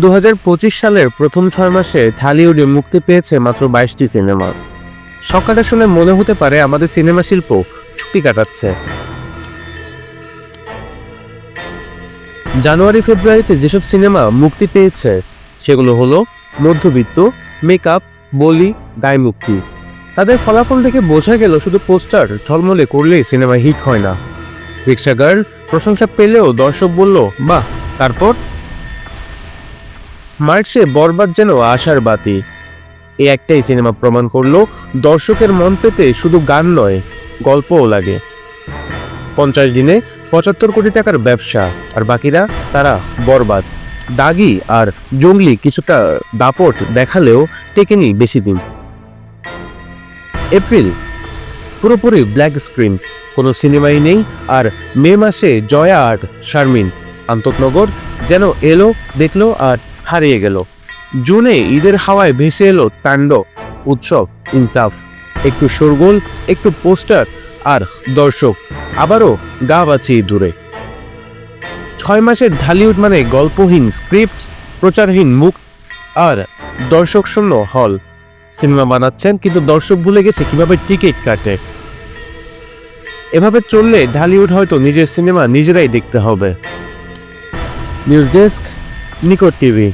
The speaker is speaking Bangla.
দু হাজার পঁচিশ সালের প্রথম ছয় মাসে ঢালিউডে মুক্তি পেয়েছে মাত্র বাইশটি সিনেমা। সকালে শুনে মনে হতে পারে আমাদের সিনেমা শিল্প ছুটি কাটাচ্ছে। জানুয়ারি, ফেব্রুয়ারিতে যেসব সিনেমা মুক্তি পেয়েছে, সেগুলো হলো মধ্যবিত্ত, মেকআপ, বলি দায় মুক্তি। তাদের ফলাফল দেখে বোঝা গেল শুধু পোস্টার ঝলমলে করলেই সিনেমা হিট হয় না। রিক্সা গার্ল প্রশংসা পেলেও দর্শক বলল, বাহ, তারপর? মার্চে বরবাদ যেন আশার বাতি। এই একটাই সিনেমা প্রমাণ করল, দর্শকের মন পেতে শুধু গান নয়, গল্পও লাগে। পঞ্চাশ দিনে পঁচাত্তর কোটি টাকার ব্যবসা, আর বাকিরা তারা বরবাদ। দাগি আর জঙ্গলি কিছুটা দাপট দেখালেও টেকেনি বেশি দিন। এপ্রিল, পুরোপুরি ব্ল্যাক স্ক্রিন, কোনো সিনেমাই নেই, আর মে মাসে জয়া আর শারমিন। আন্তকনগর যেন এলো, দেখল আর হারিয়ে গেল। জুনে ঈদের হাওয়ায় ভেসে এলো তাণ্ডব, উৎসব, ইনসাফ। একটু শোরগোল, একটু পোস্টার আর দর্শক, আবারও গা বাঁচিয়ে দূরে। ছয় মাসের ঢালিউড মানে গল্পহীন স্ক্রিপ্ট, প্রচারহীন মুখ আর দর্শক শূন্য হল। সিনেমা বানাচ্ছেন কিন্তু দর্শক ভুলে গেছে কীভাবে টিকিট কাটে। এভাবে চললে ঢালিউড হয়তো নিজের সিনেমা নিজেরাই দেখতে হবে। News desk, Nikot TV.